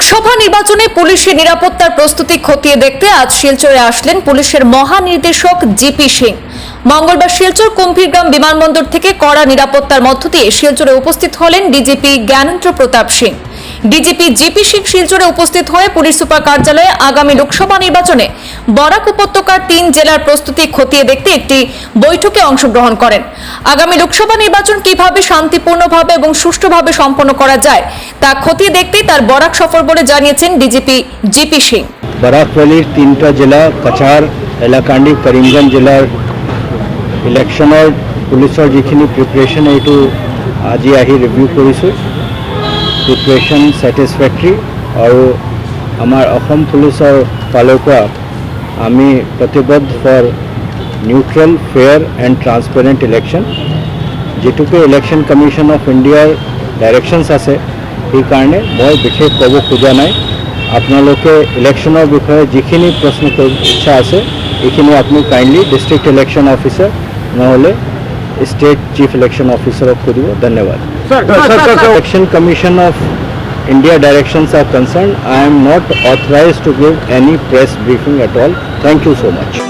লোকসভা নির্বাচনে পুলিশের নিরাপত্তার প্রস্তুতি খতিয়ে দেখতে আজ শিলচরে আসলেন পুলিশের মহানির্দেশক জিপি সিং। মঙ্গলবার শিলচর কুম্ভীরগ্রাম বিমানবন্দর থেকে কড়া নিরাপত্তার মধ্য দিয়ে শিলচরে উপস্থিত হলেন DGP Gyanendra Pratap Singh. DGP GP Singh শিলচরে উপস্থিত হয়ে পুলিশ সুপার কার্যালয়ে আগামী লোকসভা নির্বাচনে বরাক উপত্যকার তিন জেলার প্রস্তুতি খতিয়ে দেখতে একটি বৈঠকে অংশগ্রহণ করেন। আগামী লোকসভা নির্বাচন কীভাবে শান্তিপূর্ণভাবে এবং সুষ্ঠুভাবে সম্পন্ন করা যায়, তা খতিয়ে দেখতেই তার বরাক সফর বলে জানিয়েছেন DGP G P Singh. Barak ভ্যালির তিনটা জেলা কাছাৰ এলাকান্দি কৰিমগঞ্জ জিলাৰ ইলেকশ্যনৰ পুলিচৰ যিখিনি প্ৰিপেৰেশ্যন এইটো আজি আহি ৰিভিউ কৰিছোঁ প্ৰিপেৰেশ্যন ছেটিছফেক্টৰী আৰু আমাৰ অসম পুলিচৰ ফালৰ পৰা আমি প্ৰতিবদ্ধ for neutral fair and transparent election যিটোকে election commission of ইণ্ডিয়াৰ ডাইৰেকশ্যনছ আছে সেইকাৰণে মই বিশেষ ক'ব খোজা নাই আপোনালোকে ইলেকশ্যনৰ বিষয়ে যিখিনি প্ৰশ্ন কৰিব ইচ্ছা আছে এইখিনি আপুনি কাইণ্ডলি ডিষ্ট্ৰিক্ট ইলেকশ্যন অফিচাৰ নহ'লে state chief election officer of curio धन्यवाद election commission of India directions are concerned, I am not authorized to give any press briefing at all. Thank you so much.